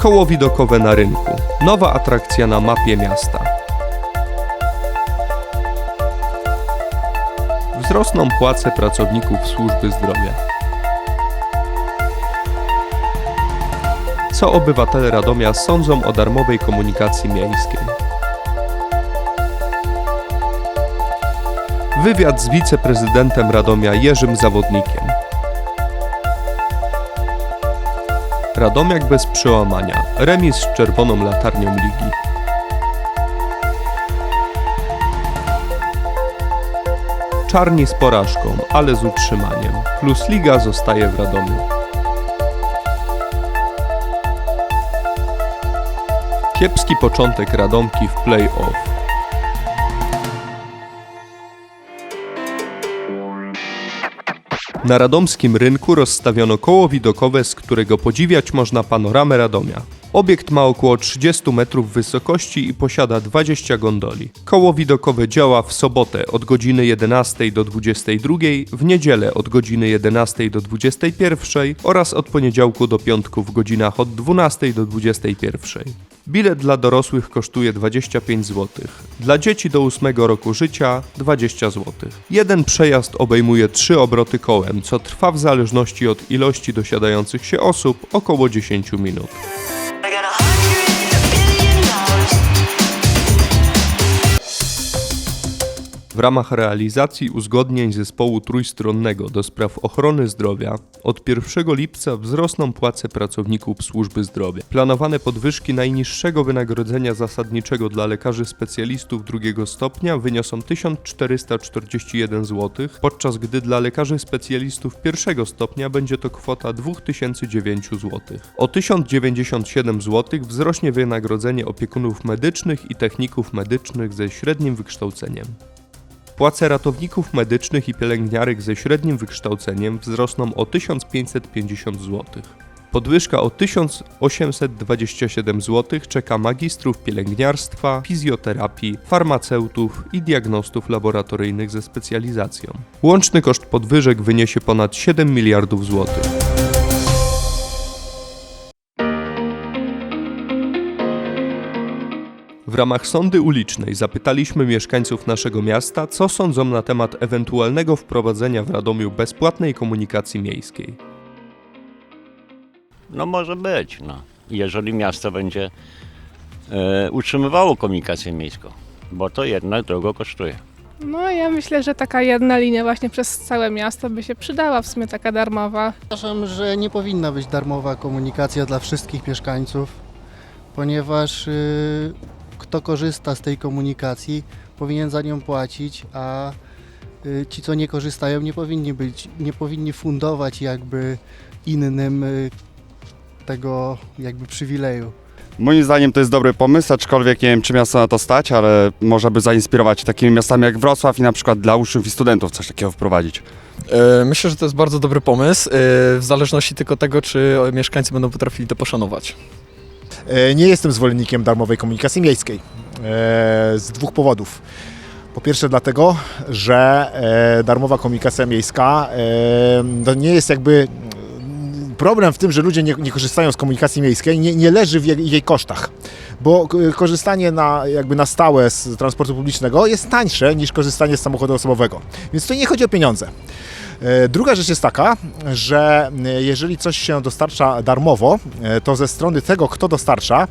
Koło widokowe na rynku. Nowa atrakcja na mapie miasta. Wzrosną płace pracowników służby zdrowia. Co obywatele Radomia sądzą o darmowej komunikacji miejskiej? Wywiad z wiceprezydentem Radomia Jerzym Zawodnikiem. Radomiak bez przełamania. Remis z czerwoną latarnią ligi. Czarni z porażką, ale z utrzymaniem. Plus liga zostaje w Radomiu. Kiepski początek Radomki w play-off. Na radomskim rynku rozstawiono koło widokowe, z którego podziwiać można panoramę Radomia. Obiekt ma około 30 metrów wysokości i posiada 20 gondoli. Koło widokowe działa w sobotę od godziny 11 do 22, w niedzielę od godziny 11 do 21 oraz od poniedziałku do piątku w godzinach od 12 do 21. Bilet dla dorosłych kosztuje 25 zł. Dla dzieci do 8 roku życia 20 zł. Jeden przejazd obejmuje 3 obroty kołem, co trwa w zależności od ilości dosiadających się osób około 10 minut. W ramach realizacji uzgodnień zespołu trójstronnego do spraw ochrony zdrowia od 1 lipca wzrosną płace pracowników służby zdrowia. Planowane podwyżki najniższego wynagrodzenia zasadniczego dla lekarzy specjalistów drugiego stopnia wyniosą 1441 zł, podczas gdy dla lekarzy specjalistów pierwszego stopnia będzie to kwota 2009 zł. O 1097 zł wzrośnie wynagrodzenie opiekunów medycznych i techników medycznych ze średnim wykształceniem. Płace ratowników medycznych i pielęgniarek ze średnim wykształceniem wzrosną o 1550 zł. Podwyżka o 1827 zł czeka magistrów pielęgniarstwa, fizjoterapii, farmaceutów i diagnostów laboratoryjnych ze specjalizacją. Łączny koszt podwyżek wyniesie ponad 7 miliardów złotych. W ramach sądy ulicznej zapytaliśmy mieszkańców naszego miasta, co sądzą na temat ewentualnego wprowadzenia w Radomiu bezpłatnej komunikacji miejskiej. No może być, no. Jeżeli miasto będzie e, utrzymywało komunikację miejską, bo to jednak drogo kosztuje. No ja myślę, że taka jedna linia właśnie przez całe miasto by się przydała, w sumie taka darmowa. Uważam, że nie powinna być darmowa komunikacja dla wszystkich mieszkańców, ponieważ y, kto korzysta z tej komunikacji powinien za nią płacić, a y, ci, co nie korzystają, nie powinni być, nie powinni fundować jakby innym y, tego jakby przywileju. Moim zdaniem to jest dobry pomysł, aczkolwiek nie wiem, czy miasto na to stać, ale może by zainspirować takimi miastami jak Wrocław i na przykład dla uczniów i studentów coś takiego wprowadzić. E, Myślę, że to jest bardzo dobry pomysł, e, w zależności tylko tego, czy mieszkańcy będą potrafili to poszanować. E, Nie jestem zwolennikiem darmowej komunikacji miejskiej e, z dwóch powodów. Po pierwsze dlatego, że e, darmowa komunikacja miejska to nie jest jakby mm, problem w tym, że ludzie nie, nie korzystają z komunikacji miejskiej, nie, nie leży w jej, jej kosztach. Bo korzystanie na, jakby na stałe z transportu publicznego jest tańsze niż korzystanie z samochodu osobowego. Więc to nie chodzi o pieniądze. E, Druga rzecz jest taka, że e, jeżeli coś się dostarcza darmowo, e, to ze strony tego, kto dostarcza,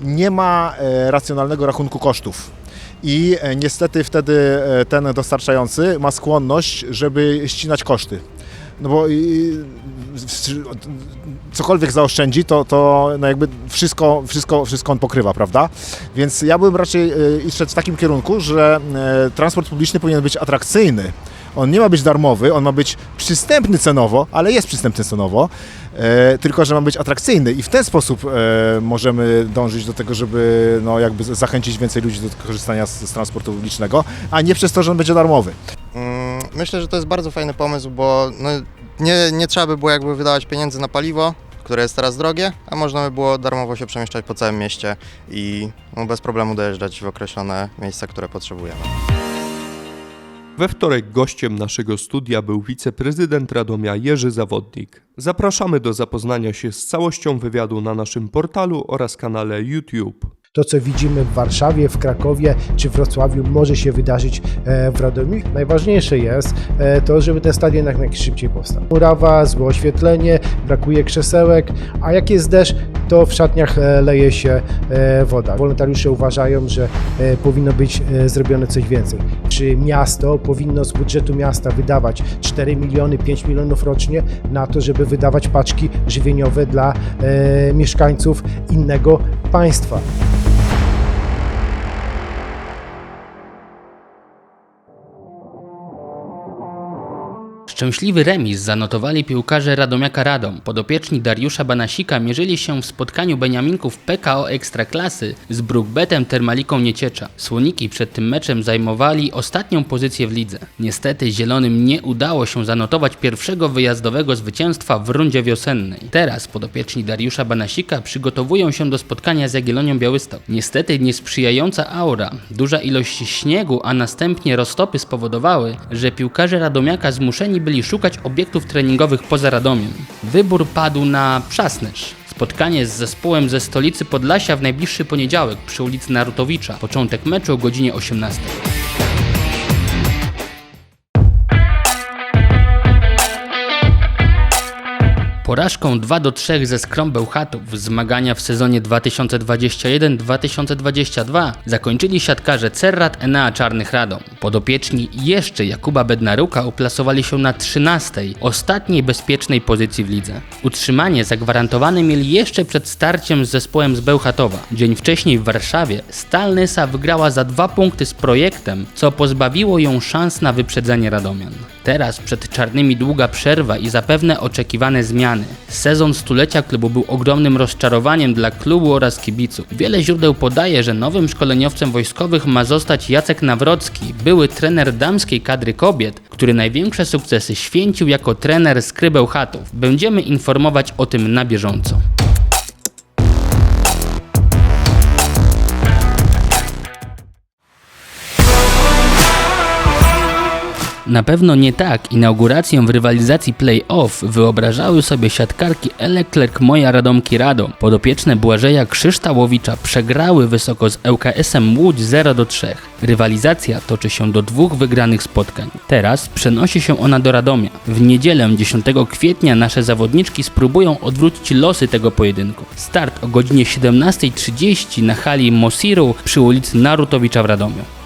nie ma racjonalnego rachunku kosztów. I niestety wtedy ten dostarczający ma skłonność, żeby ścinać koszty. No bo cokolwiek zaoszczędzi, to, to no jakby wszystko, wszystko, wszystko on pokrywa, prawda? Więc ja bym raczej szedł w takim kierunku, że transport publiczny powinien być atrakcyjny. On nie ma być darmowy, on ma być przystępny cenowo, ale jest przystępny cenowo, e, tylko że ma być atrakcyjny i w ten sposób e, możemy dążyć do tego, żeby no, jakby zachęcić więcej ludzi do korzystania z, z transportu publicznego, a nie przez to, że on będzie darmowy. Mm, Myślę, że to jest bardzo fajny pomysł, bo no, nie, nie trzeba by było jakby wydawać pieniędzy na paliwo, które jest teraz drogie, a można by było darmowo się przemieszczać po całym mieście i no, bez problemu dojeżdżać w określone miejsca, które potrzebujemy. We wtorek gościem naszego studia był wiceprezydent Radomia Jerzy Zawodnik. Zapraszamy do zapoznania się z całością wywiadu na naszym portalu oraz kanale YouTube. To, co widzimy w Warszawie, w Krakowie czy w Wrocławiu, może się wydarzyć e, w Radomiu. Najważniejsze jest e, to, żeby ten stadion jak najszybciej powstał. Murawa, złe oświetlenie, brakuje krzesełek, a jak jest deszcz, to w szatniach e, leje się woda. Wolontariusze uważają, że powinno być zrobione coś więcej. Czy miasto powinno z budżetu miasta wydawać 4 miliony, 5 milionów rocznie na to, żeby wydawać paczki żywieniowe dla mieszkańców innego państwa? Szczęśliwy remis zanotowali piłkarze Radomiaka Radom. Podopieczni Dariusza Banasika mierzyli się w spotkaniu Beniaminków PKO Ekstraklasy z Brookbetem Termaliką Nieciecza. Słoniki przed tym meczem zajmowali ostatnią pozycję w lidze. Niestety Zielonym nie udało się zanotować pierwszego wyjazdowego zwycięstwa w rundzie wiosennej. Teraz podopieczni Dariusza Banasika przygotowują się do spotkania z Jagiellonią Białystok. Niestety niesprzyjająca aura, duża ilość śniegu, a następnie roztopy spowodowały, że piłkarze Radomiaka zmuszeni byli szukać obiektów treningowych poza Radomiem. Wybór padł na Przasnysz. Spotkanie z zespołem ze stolicy Podlasia w najbliższy poniedziałek przy ulicy Narutowicza. Początek meczu o godzinie 18. Porażką 2 do 3 ze Skrom Bełchatów zmagania w sezonie 2021-2022 zakończyli siatkarze Cerrat Enea Czarnych Radom. Podopieczni jeszcze Jakuba Bednaruka uplasowali się na 13, ostatniej bezpiecznej pozycji w lidze. Utrzymanie zagwarantowane mieli jeszcze przed starciem z zespołem z Bełchatowa. Dzień wcześniej w Warszawie Stal Nysa wygrała za dwa punkty z projektem, co pozbawiło ją szans na wyprzedzenie Radomian. Teraz przed czarnymi długa przerwa i zapewne oczekiwane zmiany. Sezon stulecia klubu był ogromnym rozczarowaniem dla klubu oraz kibiców. Wiele źródeł podaje, że nowym szkoleniowcem wojskowych ma zostać Jacek Nawrocki, były trener damskiej kadry kobiet, który największe sukcesy święcił jako trener skrybeł chatów. Będziemy informować o tym na bieżąco. Na pewno nie tak inaugurację w rywalizacji play-off wyobrażały sobie siatkarki Eleklerk Moja Radomki Radom. Podopieczne Błażeja Krzyształowicza przegrały wysoko z ŁKS-em Łódź 0 do 3. Rywalizacja toczy się do dwóch wygranych spotkań. Teraz przenosi się ona do Radomia. W niedzielę 10 kwietnia nasze zawodniczki spróbują odwrócić losy tego pojedynku. Start o godzinie 17.30 na hali Mosiru przy ulicy Narutowicza w Radomiu.